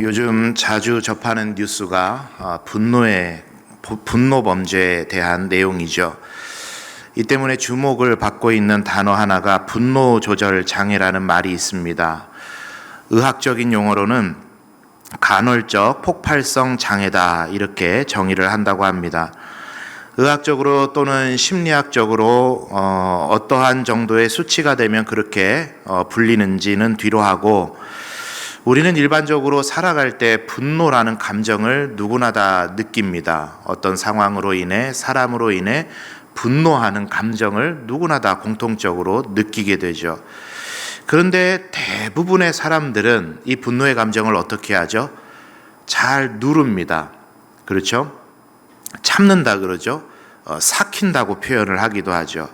요즘 자주 접하는 뉴스가 아, 분노의 부- 분노 범죄에 대한 내용이죠. 이 때문에 주목을 받고 있는 단어 하나가 분노 조절 장애라는 말이 있습니다. 의학적인 용어로는 간헐적 폭발성 장애다 이렇게 정의를 한다고 합니다. 의학적으로 또는 심리학적으로 어, 어떠한 정도의 수치가 되면 그렇게 어, 불리는지는 뒤로 하고 우리는 일반적으로 살아갈 때 분노라는 감정을 누구나 다 느낍니다. 어떤 상황으로 인해 사람으로 인해 분노하는 감정을 누구나 다 공통적으로 느끼게 되죠. 그런데 대부분의 사람들은 이 분노의 감정을 어떻게 하죠? 잘 누릅니다. 그렇죠? 참는다 그러죠. 어, 삭힌다고 표현을 하기도 하죠.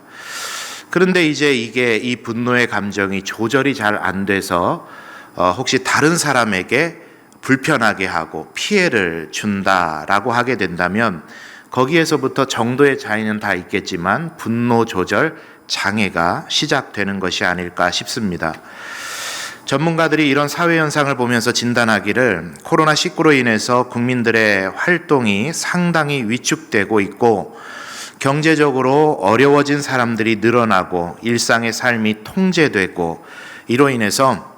그런데 이제 이게 이 분노의 감정이 조절이 잘 안 돼서 어, 혹시 다른 사람에게 불편하게 하고 피해를 준다라고 하게 된다면 거기에서부터 정도의 차이는 다 있겠지만 분노 조절 장애가 시작되는 것이 아닐까 싶습니다. 전문가들이 이런 사회 현상을 보면서 진단하기를 코로나19로 인해서 국민들의 활동이 상당히 위축되고 있고 경제적으로 어려워진 사람들이 늘어나고 일상의 삶이 통제되고 이로 인해서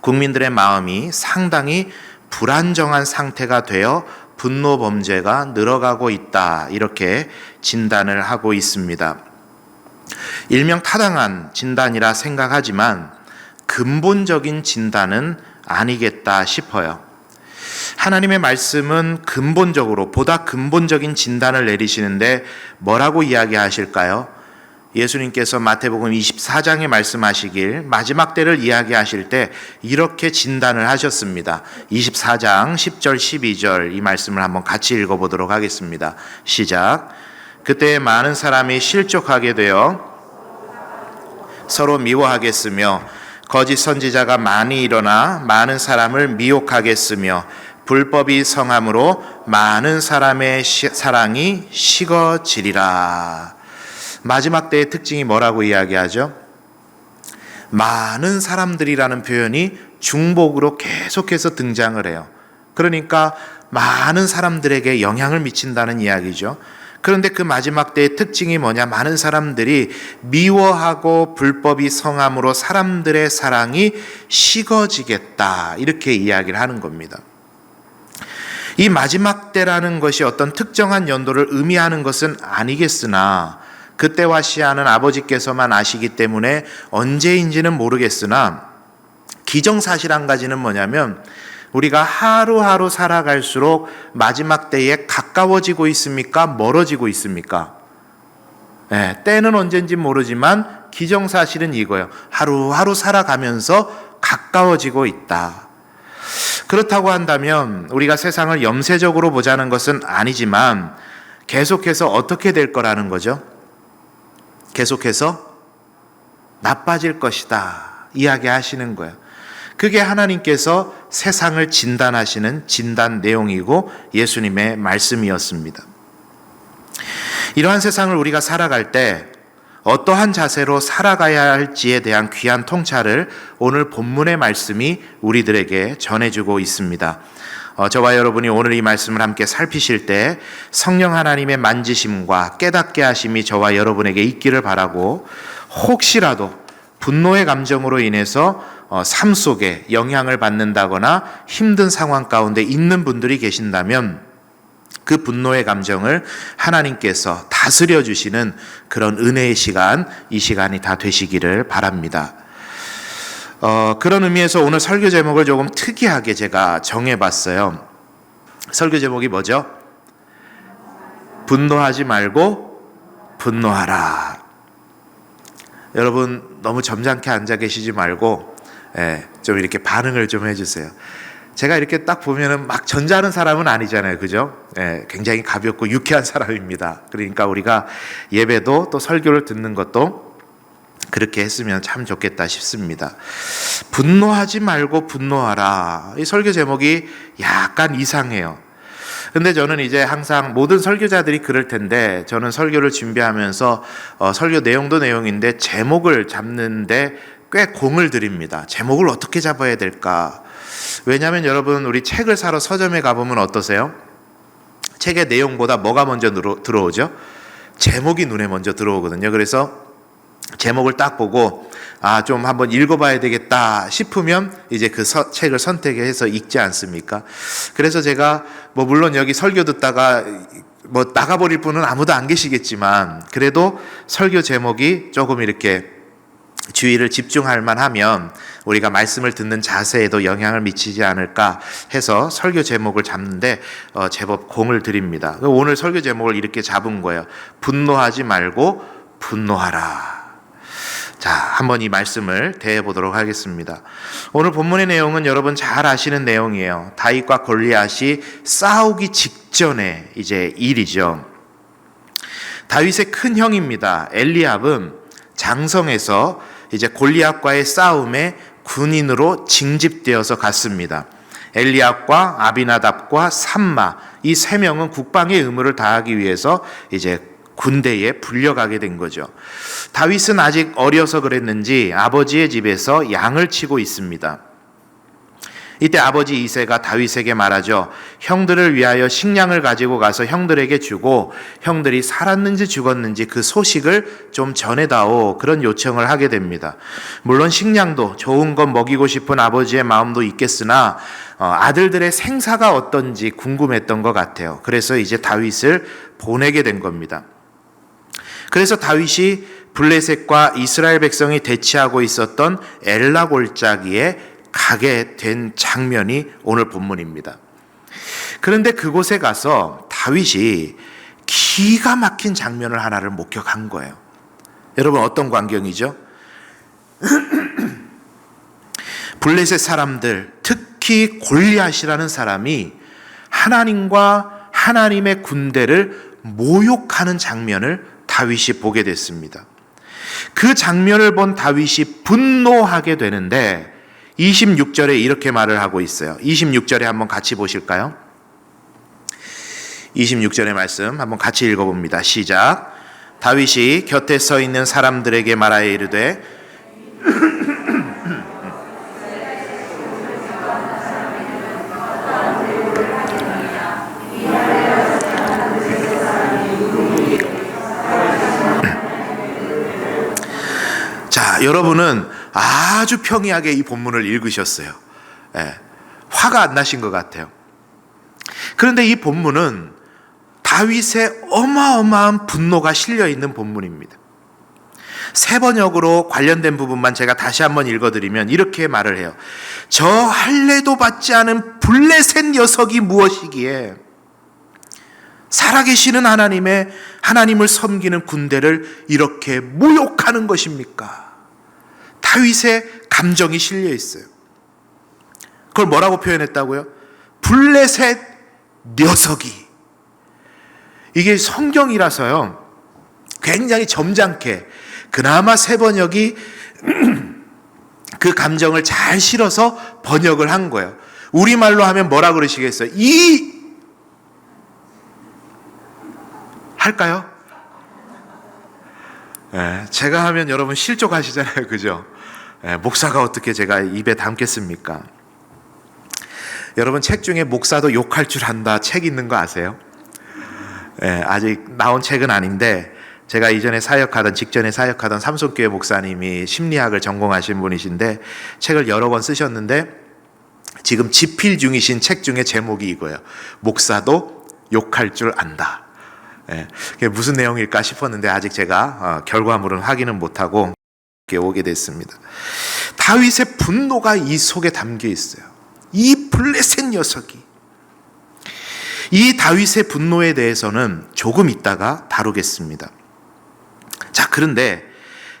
국민들의 마음이 상당히 불안정한 상태가 되어 분노 범죄가 늘어가고 있다. 이렇게 진단을 하고 있습니다. 일명 타당한 진단이라 생각하지만 근본적인 진단은 아니겠다 싶어요. 하나님의 말씀은 근본적으로 보다 근본적인 진단을 내리시는데 뭐라고 이야기하실까요? 예수님께서 마태복음 24장에 말씀하시길 마지막 때를 이야기하실 때 이렇게 진단을 하셨습니다. 24장 10절 12절 이 말씀을 한번 같이 읽어 보도록 하겠습니다. 시작. 그때 많은 사람이 실족하게 되어 서로 미워하겠으며 거짓 선지자가 많이 일어나 많은 사람을 미혹하겠으며 불법이 성함으로 많은 사람의 시, 사랑이 식어지리라. 마지막 때의 특징이 뭐라고 이야기하죠? 많은 사람들이라는 표현이 중복으로 계속해서 등장을 해요. 그러니까 많은 사람들에게 영향을 미친다는 이야기죠. 그런데 그 마지막 때의 특징이 뭐냐? 많은 사람들이 미워하고 불법이 성함으로 사람들의 사랑이 식어지겠다. 이렇게 이야기를 하는 겁니다. 이 마지막 때라는 것이 어떤 특정한 연도를 의미하는 것은 아니겠으나 그때와 시하는 아버지께서만 아시기 때문에 언제인지는 모르겠으나 기정사실 한 가지는 뭐냐면 우리가 하루하루 살아갈수록 마지막 때에 가까워지고 있습니까? 멀어지고 있습니까? 네, 때는 언젠지 모르지만 기정사실은 이거예요. 하루하루 살아가면서 가까워지고 있다. 그렇다고 한다면 우리가 세상을 염세적으로 보자는 것은 아니지만 계속해서 어떻게 될 거라는 거죠? 계속해서 나빠질 것이다. 이야기하시는 거예요. 그게 하나님께서 세상을 진단하시는 진단 내용이고 예수님의 말씀이었습니다. 이러한 세상을 우리가 살아갈 때 어떠한 자세로 살아가야 할지에 대한 귀한 통찰을 오늘 본문의 말씀이 우리들에게 전해주고 있습니다. 어, 저와 여러분이 오늘 이 말씀을 함께 살피실 때 성령 하나님의 만지심과 깨닫게 하심이 저와 여러분에게 있기를 바라고 혹시라도 분노의 감정으로 인해서 어, 삶 속에 영향을 받는다거나 힘든 상황 가운데 있는 분들이 계신다면 그 분노의 감정을 하나님께서 다스려 주시는 그런 은혜의 시간, 이 시간이 다 되시기를 바랍니다. 어, 그런 의미에서 오늘 설교 제목을 조금 특이하게 제가 정해봤어요. 설교 제목이 뭐죠? 분노하지 말고 분노하라. 여러분 너무 점잖게 앉아 계시지 말고 예, 좀 이렇게 반응을 좀 해주세요. 제가 이렇게 딱 보면은 막 전자하는 사람은 아니잖아요. 그죠? 예, 굉장히 가볍고 유쾌한 사람입니다. 그러니까 우리가 예배도 또 설교를 듣는 것도 그렇게 했으면 참 좋겠다 싶습니다. 분노하지 말고 분노하라. 이 설교 제목이 약간 이상해요. 근데 저는 이제 항상 모든 설교자들이 그럴 텐데 저는 설교를 준비하면서 어, 설교 내용도 내용인데 제목을 잡는데 꽤 공을 들입니다. 제목을 어떻게 잡아야 될까? 왜냐하면 여러분 우리 책을 사러 서점에 가보면 어떠세요? 책의 내용보다 뭐가 먼저 들어- 들어오죠? 제목이 눈에 먼저 들어오거든요. 그래서 제목을 딱 보고 아 좀 한번 읽어봐야 되겠다 싶으면 이제 그 서- 책을 선택해서 읽지 않습니까? 그래서 제가 뭐 물론 여기 설교 듣다가 뭐 나가버릴 분은 아무도 안 계시겠지만 그래도 설교 제목이 조금 이렇게 주의를 집중할 만하면 우리가 말씀을 듣는 자세에도 영향을 미치지 않을까 해서 설교 제목을 잡는데 어, 제법 공을 드립니다. 오늘 설교 제목을 이렇게 잡은 거예요. 분노하지 말고 분노하라. 자, 한번 이 말씀을 대해 보도록 하겠습니다. 오늘 본문의 내용은 여러분 잘 아시는 내용이에요. 다윗과 골리앗이 싸우기 직전에 이제 일이죠. 다윗의 큰 형입니다. 엘리압은 장성에서 이제 골리앗과의 싸움에 군인으로 징집되어서 갔습니다. 엘리압과 아비나답과 삼마 이 세 명은 국방의 의무를 다하기 위해서 이제 군대에 불려가게 된 거죠. 다윗은 아직 어려서 그랬는지 아버지의 집에서 양을 치고 있습니다. 이때 아버지 이세가 다윗에게 말하죠. 형들을 위하여 식량을 가지고 가서 형들에게 주고 형들이 살았는지 죽었는지 그 소식을 좀 전해다오. 그런 요청을 하게 됩니다. 물론 식량도 좋은 것 먹이고 싶은 아버지의 마음도 있겠으나 어, 아들들의 생사가 어떤지 궁금했던 것 같아요. 그래서 이제 다윗을 보내게 된 겁니다. 그래서 다윗이 블레셋과 이스라엘 백성이 대치하고 있었던 엘라 골짜기에 가게 된 장면이 오늘 본문입니다. 그런데 그곳에 가서 다윗이 기가 막힌 장면을 하나를 목격한 거예요. 여러분 어떤 광경이죠? 블레셋 사람들, 특히 골리앗이라는 사람이 하나님과 하나님의 군대를 모욕하는 장면을 다윗이 보게 됐습니다. 그 장면을 본 다윗이 분노하게 되는데 26절에 이렇게 말을 하고 있어요. 26절에 한번 같이 보실까요? 26절의 말씀 한번 같이 읽어봅니다. 시작. 다윗이 곁에 서 있는 사람들에게 말하여 이르되 자, 여러분은 아주 평이하게 이 본문을 읽으셨어요. 예, 화가 안 나신 것 같아요. 그런데 이 본문은 다윗의 어마어마한 분노가 실려 있는 본문입니다. 세 번역으로 관련된 부분만 제가 다시 한번 읽어드리면 이렇게 말을 해요. 저 할례도 받지 않은 블레셋 녀석이 무엇이기에 살아계시는 하나님의 하나님을 섬기는 군대를 이렇게 모욕하는 것입니까? 다윗의 감정이 실려 있어요. 그걸 뭐라고 표현했다고요? 블레셋 녀석이. 이게 성경이라서요. 굉장히 점잖게 그나마 세 번역이 그 감정을 잘 실어서 번역을 한 거예요. 우리말로 하면 뭐라 그러시겠어요? 이 할까요? 예, 제가 하면 여러분 실족하시잖아요. 그죠? 예, 목사가 어떻게 제가 입에 담겠습니까? 여러분 책 중에 목사도 욕할 줄 안다 책 있는 거 아세요? 예, 아직 나온 책은 아닌데 제가 이전에 사역하던 직전에 사역하던 삼손교회 목사님이 심리학을 전공하신 분이신데 책을 여러 번 쓰셨는데 지금 집필 중이신 책 중에 제목이 이거예요. 목사도 욕할 줄 안다. 예, 그게 무슨 내용일까 싶었는데 아직 제가 어, 결과물은 확인은 못하고 오게 됐습니다. 다윗의 분노가 이 속에 담겨 있어요. 이 블레셋 녀석이 이 다윗의 분노에 대해서는 조금 있다가 다루겠습니다. 자, 그런데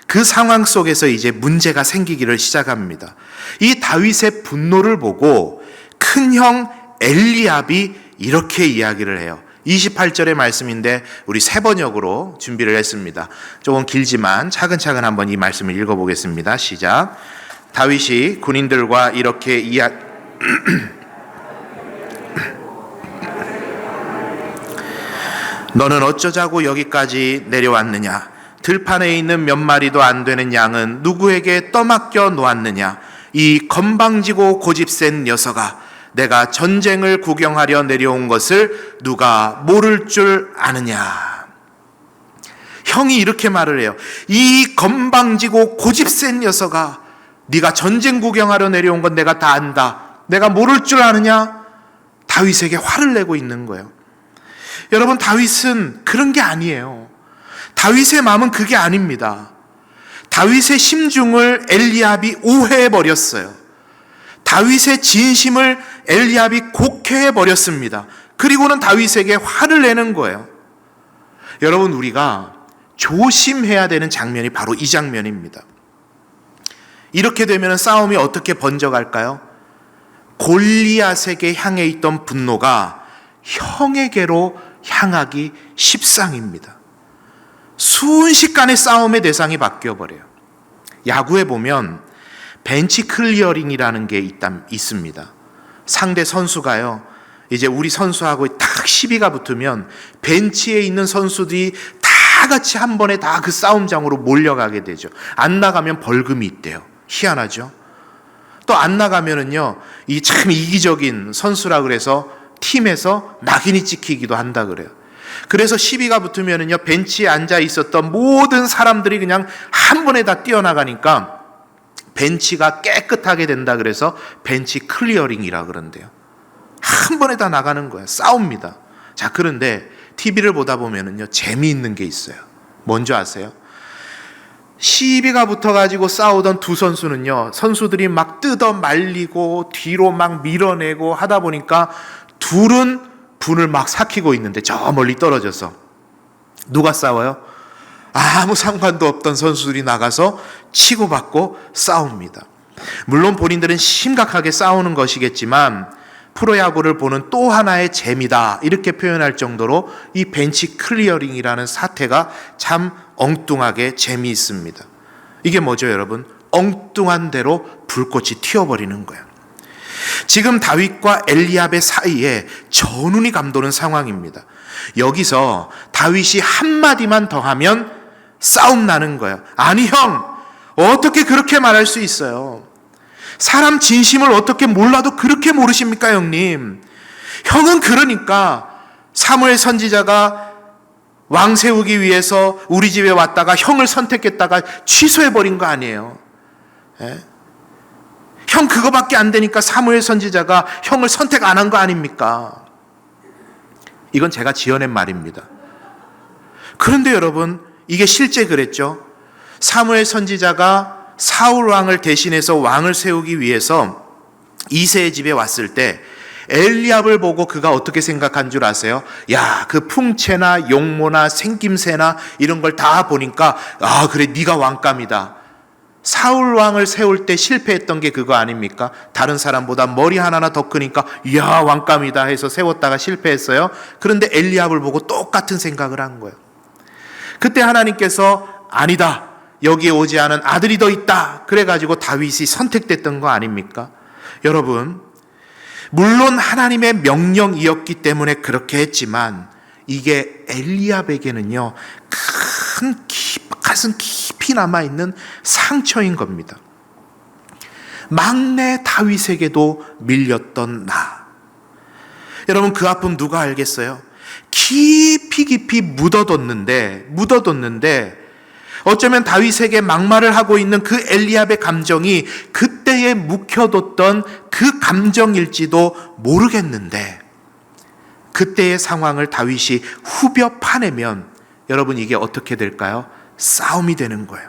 그 상황 속에서 이제 문제가 생기기를 시작합니다. 이 다윗의 분노를 보고 큰 형 엘리압이 이렇게 이야기를 해요. 28절의 말씀인데 우리 세 번역으로 준비를 했습니다. 조금 길지만 차근차근 한번 이 말씀을 읽어보겠습니다. 시작. 다윗이 군인들과 이렇게 이야 너는 어쩌자고 여기까지 내려왔느냐? 들판에 있는 몇 마리도 안 되는 양은 누구에게 떠맡겨 놓았느냐? 이 건방지고 고집센 녀석아 내가 전쟁을 구경하려 내려온 것을 누가 모를 줄 아느냐? 형이 이렇게 말을 해요. 이 건방지고 고집센 녀석아 네가 전쟁 구경하러 내려온 건 내가 다 안다. 내가 모를 줄 아느냐? 다윗에게 화를 내고 있는 거예요. 여러분 다윗은 그런 게 아니에요. 다윗의 마음은 그게 아닙니다. 다윗의 심중을 엘리압이 오해해 버렸어요. 다윗의 진심을 엘리압이 곡해해 버렸습니다. 그리고는 다윗에게 화를 내는 거예요. 여러분 우리가 조심해야 되는 장면이 바로 이 장면입니다. 이렇게 되면 싸움이 어떻게 번져갈까요? 골리앗에게 향해 있던 분노가 형에게로 향하기 십상입니다. 순식간에 싸움의 대상이 바뀌어 버려요. 야구에 보면 벤치 클리어링이라는 게 있다, 있습니다. 상대 선수가요. 이제 우리 선수하고 딱 시비가 붙으면 벤치에 있는 선수들이 다 같이 한 번에 다 그 싸움장으로 몰려가게 되죠. 안 나가면 벌금이 있대요. 희한하죠. 또 안 나가면은요, 이 참 이기적인 선수라 그래서 팀에서 낙인이 찍히기도 한다 그래요. 그래서 시비가 붙으면은요, 벤치에 앉아 있었던 모든 사람들이 그냥 한 번에 다 뛰어나가니까 벤치가 깨끗하게 된다 그래서 벤치 클리어링이라 그런데요. 한 번에 다 나가는 거야. 싸웁니다. 자, 그런데 TV를 보다 보면은요, 재미있는 게 있어요. 뭔지 아세요? 시비가 붙어가지고 싸우던 두 선수는요, 선수들이 막 뜯어 말리고 뒤로 막 밀어내고 하다 보니까 둘은 분을 막 삭히고 있는데 저 멀리 떨어져서 누가 싸워요? 아무 상관도 없던 선수들이 나가서 치고받고 싸웁니다. 물론 본인들은 심각하게 싸우는 것이겠지만 프로야구를 보는 또 하나의 재미다 이렇게 표현할 정도로 이 벤치 클리어링이라는 사태가 참 엉뚱하게 재미있습니다. 이게 뭐죠, 여러분? 엉뚱한 대로 불꽃이 튀어버리는 거예요. 지금 다윗과 엘리압의 사이에 전운이 감도는 상황입니다. 여기서 다윗이 한마디만 더하면 싸움 나는 거예요. 아니, 형, 어떻게 그렇게 말할 수 있어요? 사람 진심을 어떻게 몰라도 그렇게 모르십니까, 형님? 형은 그러니까 사무엘 선지자가 왕 세우기 위해서 우리 집에 왔다가 형을 선택했다가 취소해버린 거 아니에요. 예? 형 그거밖에 안 되니까 사무엘 선지자가 형을 선택 안 한 거 아닙니까? 이건 제가 지어낸 말입니다. 그런데 여러분, 이게 실제 그랬죠. 사무엘 선지자가 사울 왕을 대신해서 왕을 세우기 위해서 이세의 집에 왔을 때 엘리압을 보고 그가 어떻게 생각한 줄 아세요? 야, 그 풍채나 용모나 생김새나 이런 걸 다 보니까 아, 그래 네가 왕감이다. 사울 왕을 세울 때 실패했던 게 그거 아닙니까? 다른 사람보다 머리 하나나 더 크니까 이야 왕감이다 해서 세웠다가 실패했어요. 그런데 엘리압을 보고 똑같은 생각을 한 거예요. 그때 하나님께서 아니다. 여기에 오지 않은 아들이 더 있다. 그래가지고 다윗이 선택됐던 거 아닙니까? 여러분, 물론 하나님의 명령이었기 때문에 그렇게 했지만 이게 엘리압에게는요 큰 기, 가슴 깊이 남아 있는 상처인 겁니다. 막내 다윗에게도 밀렸던 나. 여러분 그 아픔 누가 알겠어요? 깊이 깊이 묻어뒀는데 묻어뒀는데 어쩌면 다윗에게 막말을 하고 있는 그 엘리압의 감정이 그때에 묵혀뒀던 그 감정일지도 모르겠는데 그때의 상황을 다윗이 후벼 파내면 여러분 이게 어떻게 될까요? 싸움이 되는 거예요.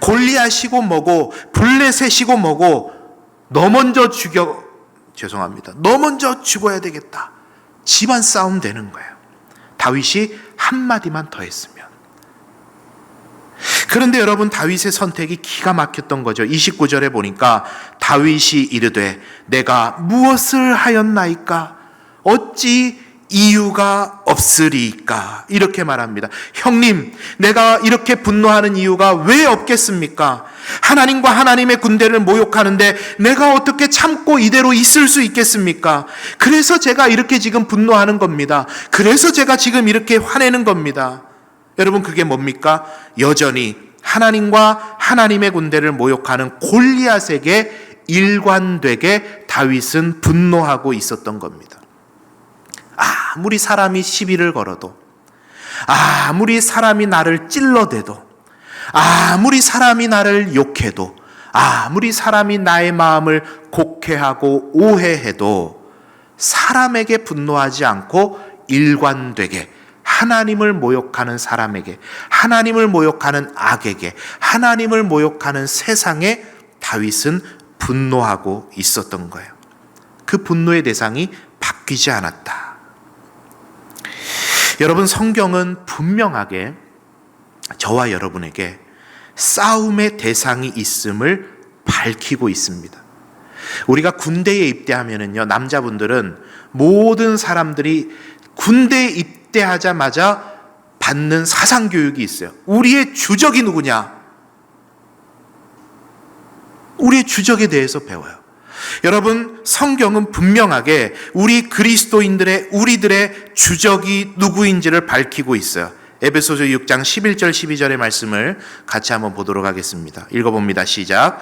골리앗이고 뭐고 블레셋이고 뭐고 너 먼저 죽여 죄송합니다. 너 먼저 죽어야 되겠다. 집안 싸움 되는 거예요. 다윗이 한마디만 더 했으면. 그런데 여러분 다윗의 선택이 기가 막혔던 거죠. 29절에 보니까 다윗이 이르되 내가 무엇을 하였나이까 어찌 이유가 없으리까 이렇게 말합니다. 형님, 내가 이렇게 분노하는 이유가 왜 없겠습니까? 하나님과 하나님의 군대를 모욕하는데 내가 어떻게 참고 이대로 있을 수 있겠습니까? 그래서 제가 이렇게 지금 분노하는 겁니다. 그래서 제가 지금 이렇게 화내는 겁니다. 여러분 그게 뭡니까? 여전히 하나님과 하나님의 군대를 모욕하는 골리앗에게 일관되게 다윗은 분노하고 있었던 겁니다. 아무리 사람이 시비를 걸어도, 아무리 사람이 나를 찔러대도, 아무리 사람이 나를 욕해도, 아무리 사람이 나의 마음을 곡해하고 오해해도 사람에게 분노하지 않고 일관되게 하나님을 모욕하는 사람에게, 하나님을 모욕하는 악에게, 하나님을 모욕하는 세상에 다윗은 분노하고 있었던 거예요. 그 분노의 대상이 바뀌지 않았다. 여러분, 성경은 분명하게 저와 여러분에게 싸움의 대상이 있음을 밝히고 있습니다. 우리가 군대에 입대하면은요, 남자분들은 모든 사람들이 군대에 입대하자마자 받는 사상 교육이 있어요. 우리의 주적이 누구냐? 우리의 주적에 대해서 배워요. 여러분, 성경은 분명하게 우리 그리스도인들의 우리들의 주적이 누구인지를 밝히고 있어요. 에베소서 6장 11절 12절의 말씀을 같이 한번 보도록 하겠습니다. 읽어봅니다. 시작.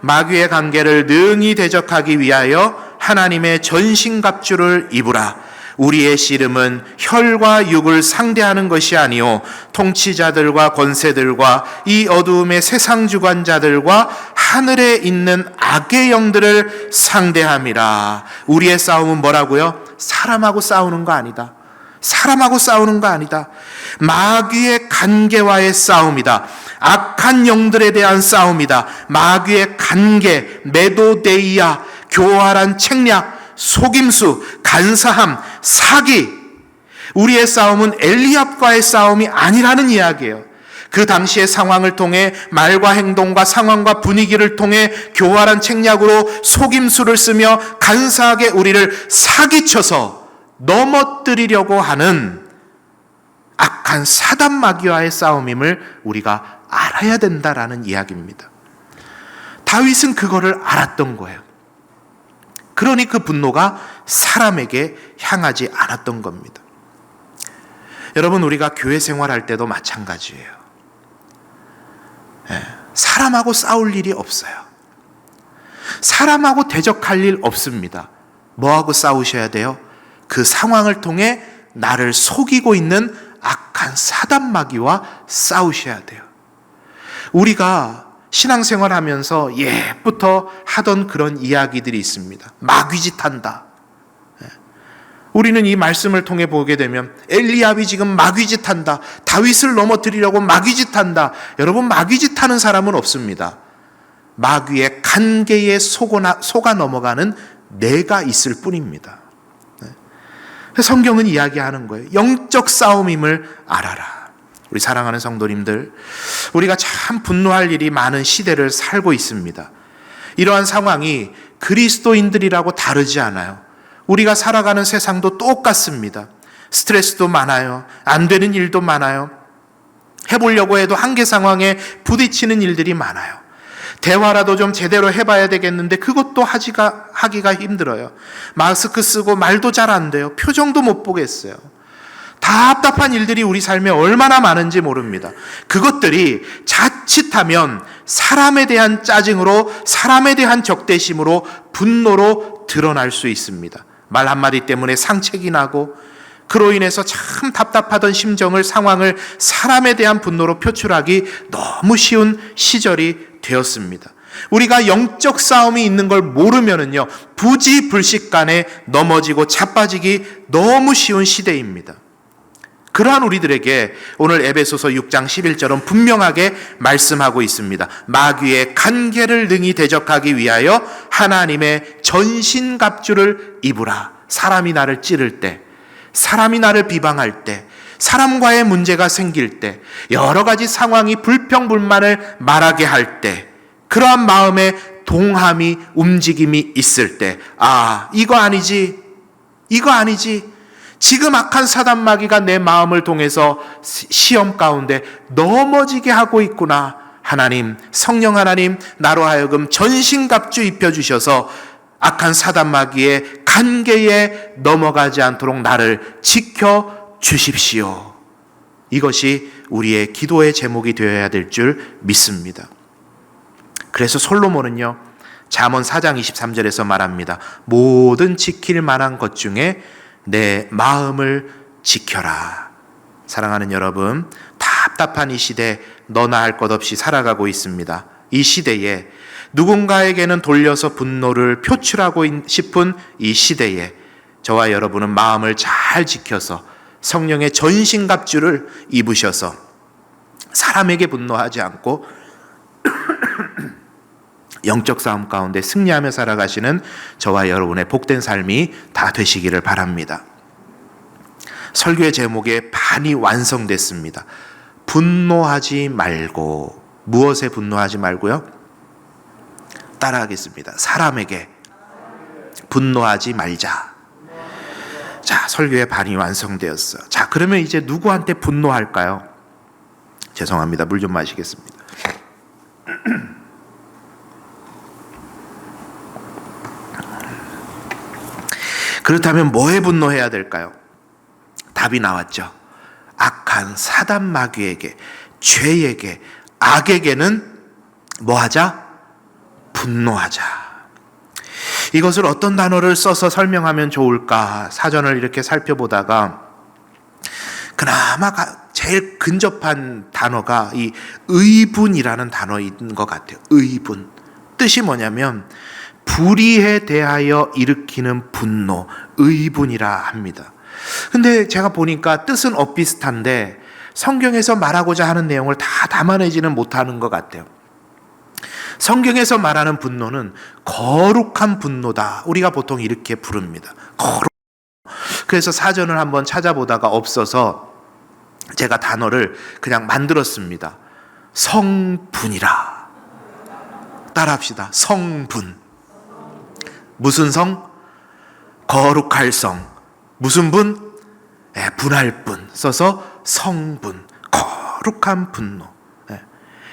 마귀의 관계를 능히 대적하기 위하여 하나님의 전신갑주를 입으라. 우리의 씨름은 혈과 육을 상대하는 것이 아니요 통치자들과 권세들과 이 어두움의 세상 주관자들과 하늘에 있는 악의 영들을 상대함이라. 우리의 싸움은 뭐라고요? 사람하고 싸우는 거 아니다. 사람하고 싸우는 거 아니다. 마귀의 관계와의 싸움이다. 악한 영들에 대한 싸움이다. 마귀의 관계, 메도데이아, 교활한 책략, 속임수, 간사함, 사기. 우리의 싸움은 엘리압과의 싸움이 아니라는 이야기예요. 그 당시의 상황을 통해 말과 행동과 상황과 분위기를 통해 교활한 책략으로 속임수를 쓰며 간사하게 우리를 사기쳐서 넘어뜨리려고 하는 악한 사단 마귀와의 싸움임을 우리가 알아야 된다라는 이야기입니다. 다윗은 그거를 알았던 거예요. 그러니 그 분노가 사람에게 향하지 않았던 겁니다. 여러분, 우리가 교회 생활할 때도 마찬가지예요. 예, 사람하고 싸울 일이 없어요. 사람하고 대적할 일 없습니다. 뭐하고 싸우셔야 돼요? 그 상황을 통해 나를 속이고 있는 악한 사단 마귀와 싸우셔야 돼요. 우리가 신앙생활 하면서 예부터 하던 그런 이야기들이 있습니다. 마귀짓 한다. 예. 우리는 이 말씀을 통해 보게 되면 엘리압이 지금 마귀짓 한다. 다윗을 넘어뜨리려고 마귀짓 한다. 여러분 마귀짓 하는 사람은 없습니다. 마귀의 간계에 속아 넘어가는 내가 있을 뿐입니다. 예. 성경은 이야기하는 거예요. 영적 싸움임을 알아라. 우리 사랑하는 성도님들, 우리가 참 분노할 일이 많은 시대를 살고 있습니다. 이러한 상황이 그리스도인들이라고 다르지 않아요. 우리가 살아가는 세상도 똑같습니다. 스트레스도 많아요. 안 되는 일도 많아요. 해보려고 해도 한계 상황에 부딪히는 일들이 많아요. 대화라도 좀 제대로 해봐야 되겠는데 그것도 하지가, 하기가 힘들어요. 마스크 쓰고 말도 잘 안 돼요. 표정도 못 보겠어요. 답답한 일들이 우리 삶에 얼마나 많은지 모릅니다. 그것들이 자칫하면 사람에 대한 짜증으로, 사람에 대한 적대심으로, 분노로 드러날 수 있습니다. 말 한마디 때문에 상책이 나고, 그로 인해서 참 답답하던 심정을, 상황을 사람에 대한 분노로 표출하기 너무 쉬운 시절이 되었습니다. 우리가 영적 싸움이 있는 걸 모르면은요, 부지불식간에 넘어지고 자빠지기 너무 쉬운 시대입니다. 그러한 우리들에게 오늘 에베소서 6장 11절은 분명하게 말씀하고 있습니다. 마귀의 간계를 능히 대적하기 위하여 하나님의 전신갑주를 입으라. 사람이 나를 찌를 때, 사람이 나를 비방할 때, 사람과의 문제가 생길 때, 여러 가지 상황이 불평불만을 말하게 할 때, 그러한 마음에 동함이 움직임이 있을 때, 아, 이거 아니지, 이거 아니지, 지금 악한 사단 마귀가 내 마음을 통해서 시험 가운데 넘어지게 하고 있구나. 하나님, 성령 하나님, 나로 하여금 전신갑주 입혀주셔서 악한 사단 마귀의 간계에 넘어가지 않도록 나를 지켜 주십시오. 이것이 우리의 기도의 제목이 되어야 될 줄 믿습니다. 그래서 솔로몬은요, 잠언 4장 23절에서 말합니다. 모든 지킬 만한 것 중에 내 마음을 지켜라. 사랑하는 여러분, 답답한 이 시대 너나 할 것 없이 살아가고 있습니다. 이 시대에 누군가에게는 돌려서 분노를 표출하고 싶은 이 시대에 저와 여러분은 마음을 잘 지켜서 성령의 전신갑주를 입으셔서 사람에게 분노하지 않고 영적 싸움 가운데 승리하며 살아가시는 저와 여러분의 복된 삶이 다 되시기를 바랍니다. 설교의 제목에 반이 완성됐습니다. 분노하지 말고 무엇에 분노하지 말고요? 따라하겠습니다. 사람에게 분노하지 말자. 자, 설교의 반이 완성되었어. 자, 그러면 이제 누구한테 분노할까요? 죄송합니다. 물 좀 마시겠습니다. 그렇다면 뭐에 분노해야 될까요? 답이 나왔죠. 악한 사단 마귀에게, 죄에게, 악에게는 뭐 하자? 분노하자. 이것을 어떤 단어를 써서 설명하면 좋을까 사전을 이렇게 살펴보다가 그나마 제일 근접한 단어가 이 의분이라는 단어인 것 같아요. 의분. 뜻이 뭐냐면 불의에 대하여 일으키는 분노, 의분이라 합니다. 근데 제가 보니까 뜻은 엇비슷한데 성경에서 말하고자 하는 내용을 다 담아내지는 못하는 것 같아요. 성경에서 말하는 분노는 거룩한 분노다. 우리가 보통 이렇게 부릅니다. 거룩. 그래서 사전을 한번 찾아보다가 없어서 제가 단어를 그냥 만들었습니다. 성분이라. 따라합시다. 성분. 무슨 성? 거룩할 성. 무슨 분? 예, 분할 분. 써서 성분. 거룩한 분노. 예.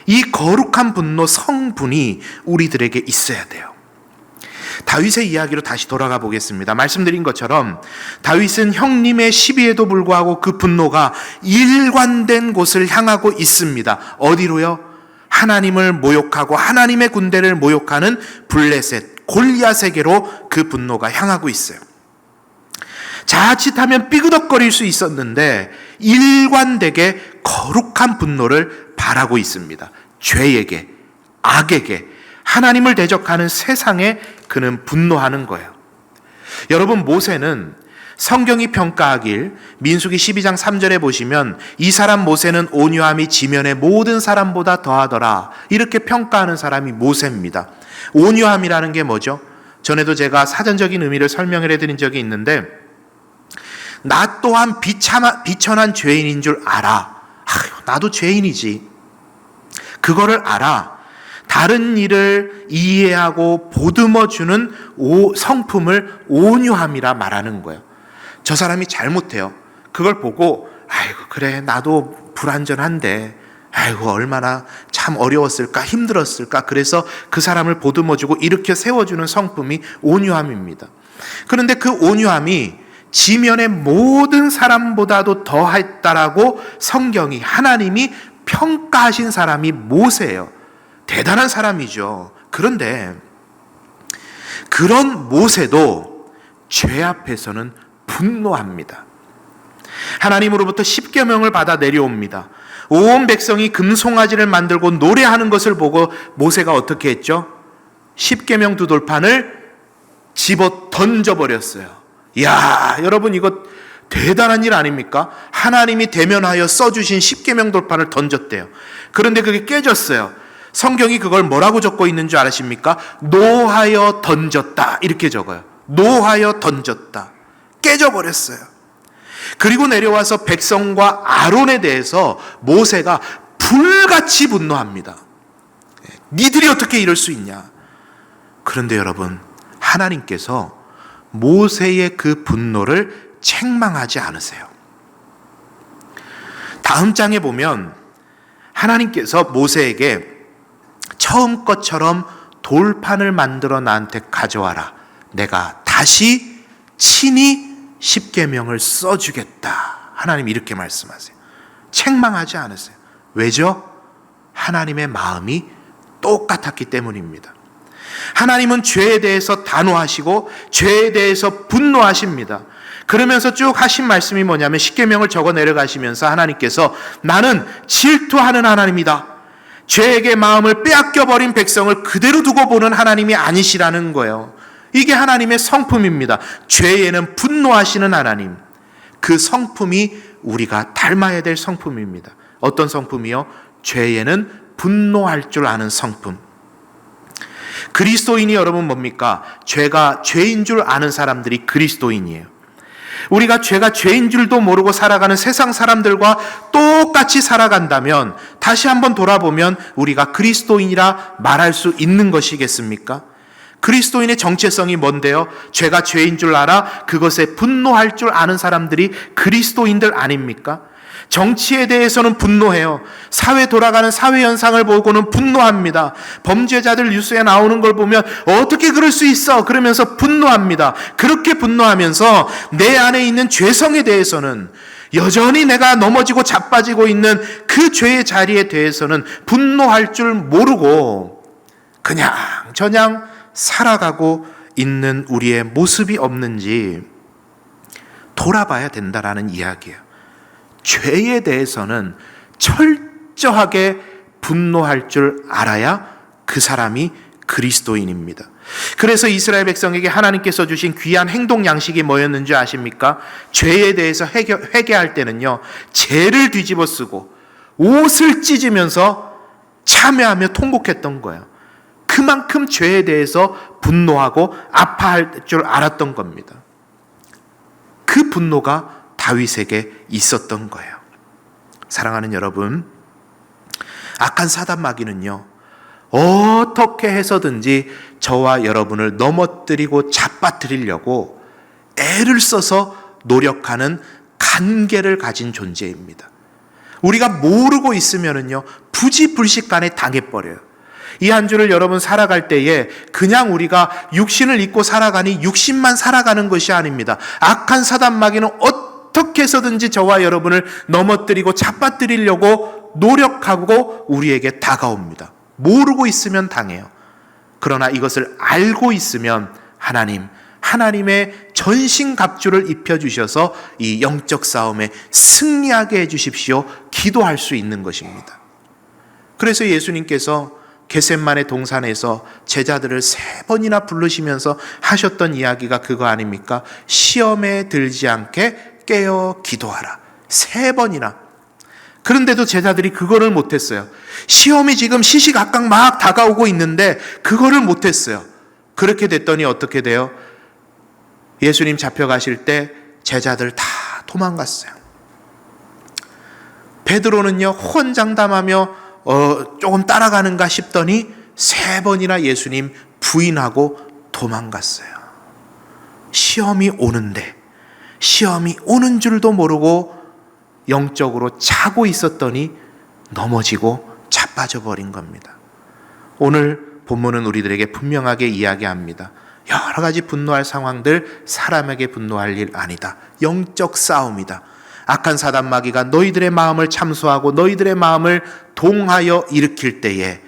이 거룩한 분노 성분이 우리들에게 있어야 돼요. 다윗의 이야기로 다시 돌아가 보겠습니다. 말씀드린 것처럼 다윗은 형님의 시비에도 불구하고 그 분노가 일관된 곳을 향하고 있습니다. 어디로요? 하나님을 모욕하고 하나님의 군대를 모욕하는 블레셋 골리앗에게로 그 분노가 향하고 있어요. 자칫하면 삐그덕거릴 수 있었는데 일관되게 거룩한 분노를 바라고 있습니다. 죄에게, 악에게, 하나님을 대적하는 세상에 그는 분노하는 거예요. 여러분, 모세는 성경이 평가하길 민수기 12장 3절에 보시면 이 사람 모세는 온유함이 지면의 모든 사람보다 더하더라. 이렇게 평가하는 사람이 모세입니다. 온유함이라는 게 뭐죠? 전에도 제가 사전적인 의미를 설명을 해드린 적이 있는데 나 또한 비참한, 비천한 죄인인 줄 알아. 아유, 나도 죄인이지. 그거를 알아. 다른 일을 이해하고 보듬어주는 성품을 온유함이라 말하는 거예요. 저 사람이 잘못해요. 그걸 보고, 아이고, 그래, 나도 불완전한데, 아이고, 얼마나 참 어려웠을까, 힘들었을까. 그래서 그 사람을 보듬어주고 일으켜 세워주는 성품이 온유함입니다. 그런데 그 온유함이 지면의 모든 사람보다도 더했다라고 성경이, 하나님이 평가하신 사람이 모세예요. 대단한 사람이죠. 그런데 그런 모세도 죄 앞에서는 분노합니다. 하나님으로부터 십계명을 받아 내려옵니다. 온 백성이 금송아지를 만들고 노래하는 것을 보고 모세가 어떻게 했죠? 십계명 두 돌판을 집어 던져 버렸어요. 야, 여러분 이거 대단한 일 아닙니까? 하나님이 대면하여 써주신 십계명 돌판을 던졌대요. 그런데 그게 깨졌어요. 성경이 그걸 뭐라고 적고 있는 줄 아십니까? 노하여 던졌다. 이렇게 적어요. 노하여 던졌다. 깨져버렸어요. 그리고 내려와서 백성과 아론에 대해서 모세가 불같이 분노합니다. 니들이 어떻게 이럴 수 있냐? 그런데 여러분, 하나님께서 모세의 그 분노를 책망하지 않으세요. 다음 장에 보면 하나님께서 모세에게 처음 것처럼 돌판을 만들어 나한테 가져와라. 내가 다시 친히 십계명을 써주겠다. 하나님 이렇게 말씀하세요. 책망하지 않으세요. 왜죠? 하나님의 마음이 똑같았기 때문입니다. 하나님은 죄에 대해서 단호하시고 죄에 대해서 분노하십니다. 그러면서 쭉 하신 말씀이 뭐냐면 십계명을 적어 내려가시면서 하나님께서 나는 질투하는 하나님이다. 죄에게 마음을 빼앗겨 버린 백성을 그대로 두고 보는 하나님이 아니시라는 거예요. 이게 하나님의 성품입니다. 죄에는 분노하시는 하나님. 그 성품이 우리가 닮아야 될 성품입니다. 어떤 성품이요? 죄에는 분노할 줄 아는 성품. 그리스도인이 여러분 뭡니까? 죄가 죄인 줄 아는 사람들이 그리스도인이에요. 우리가 죄가 죄인 줄도 모르고 살아가는 세상 사람들과 똑같이 살아간다면 다시 한번 돌아보면 우리가 그리스도인이라 말할 수 있는 것이겠습니까? 그리스도인의 정체성이 뭔데요? 죄가 죄인 줄 알아 그것에 분노할 줄 아는 사람들이 그리스도인들 아닙니까? 정치에 대해서는 분노해요. 사회 돌아가는 사회 현상을 보고는 분노합니다. 범죄자들 뉴스에 나오는 걸 보면 어떻게 그럴 수 있어? 그러면서 분노합니다. 그렇게 분노하면서 내 안에 있는 죄성에 대해서는 여전히 내가 넘어지고 자빠지고 있는 그 죄의 자리에 대해서는 분노할 줄 모르고 그냥 저냥 살아가고 있는 우리의 모습이 없는지 돌아봐야 된다라는 이야기예요. 죄에 대해서는 철저하게 분노할 줄 알아야 그 사람이 그리스도인입니다. 그래서 이스라엘 백성에게 하나님께서 주신 귀한 행동 양식이 뭐였는지 아십니까? 죄에 대해서 회개, 회개할 때는요, 죄를 뒤집어 쓰고 옷을 찢으면서 참여하며 통곡했던 거예요. 그만큼 죄에 대해서 분노하고 아파할 줄 알았던 겁니다. 그 분노가 다윗에게 있었던 거예요. 사랑하는 여러분, 악한 사단 마귀는요, 어떻게 해서든지 저와 여러분을 넘어뜨리고 잡아뜨리려고 애를 써서 노력하는 간계를 가진 존재입니다. 우리가 모르고 있으면은요, 부지불식간에 당해버려요. 이 한 주를 여러분 살아갈 때에 그냥 우리가 육신을 입고 살아가니 육신만 살아가는 것이 아닙니다. 악한 사단 마귀는 어떻게 해서든지 저와 여러분을 넘어뜨리고 잡아뜨리려고 노력하고 우리에게 다가옵니다. 모르고 있으면 당해요. 그러나 이것을 알고 있으면 하나님, 하나님의 전신 갑주를 입혀주셔서 이 영적 싸움에 승리하게 해주십시오. 기도할 수 있는 것입니다. 그래서 예수님께서 게셋만의 동산에서 제자들을 세 번이나 부르시면서 하셨던 이야기가 그거 아닙니까? 시험에 들지 않게 깨어 기도하라. 세 번이나. 그런데도 제자들이 그거를 못했어요. 시험이 지금 시시각각 막 다가오고 있는데 그거를 못했어요. 그렇게 됐더니 어떻게 돼요? 예수님 잡혀가실 때 제자들 다 도망갔어요. 베드로는요 혼장담하며 어, 조금 따라가는가 싶더니 세 번이나 예수님 부인하고 도망갔어요. 시험이 오는데 시험이 오는 줄도 모르고 영적으로 자고 있었더니 넘어지고 자빠져 버린 겁니다. 오늘 본문은 우리들에게 분명하게 이야기합니다. 여러 가지 분노할 상황들 사람에게 분노할 일 아니다. 영적 싸움이다. 악한 사단 마귀가 너희들의 마음을 참수하고 너희들의 마음을 동하여 일으킬 때에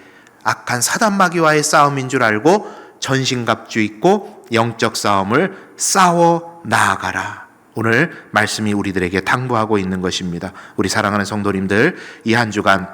악한 사단 마귀와의 싸움인 줄 알고 전신갑주 있고 영적 싸움을 싸워 나아가라. 오늘 말씀이 우리들에게 당부하고 있는 것입니다. 우리 사랑하는 성도님들, 이 한 주간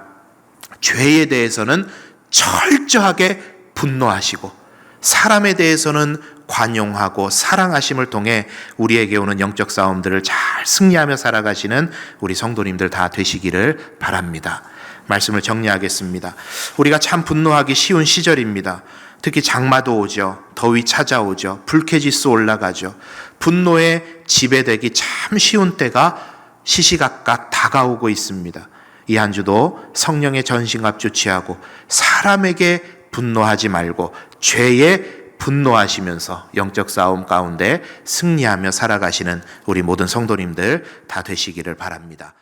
죄에 대해서는 철저하게 분노하시고 사람에 대해서는 관용하고 사랑하심을 통해 우리에게 오는 영적 싸움들을 잘 승리하며 살아가시는 우리 성도님들 다 되시기를 바랍니다. 말씀을 정리하겠습니다. 우리가 참 분노하기 쉬운 시절입니다. 특히 장마도 오죠. 더위 찾아오죠. 불쾌지수 올라가죠. 분노에 지배되기 참 쉬운 때가 시시각각 다가오고 있습니다. 이 한 주도 성령의 전신갑 주취하고 사람에게 분노하지 말고 죄에 분노하시면서 영적 싸움 가운데 승리하며 살아가시는 우리 모든 성도님들 다 되시기를 바랍니다.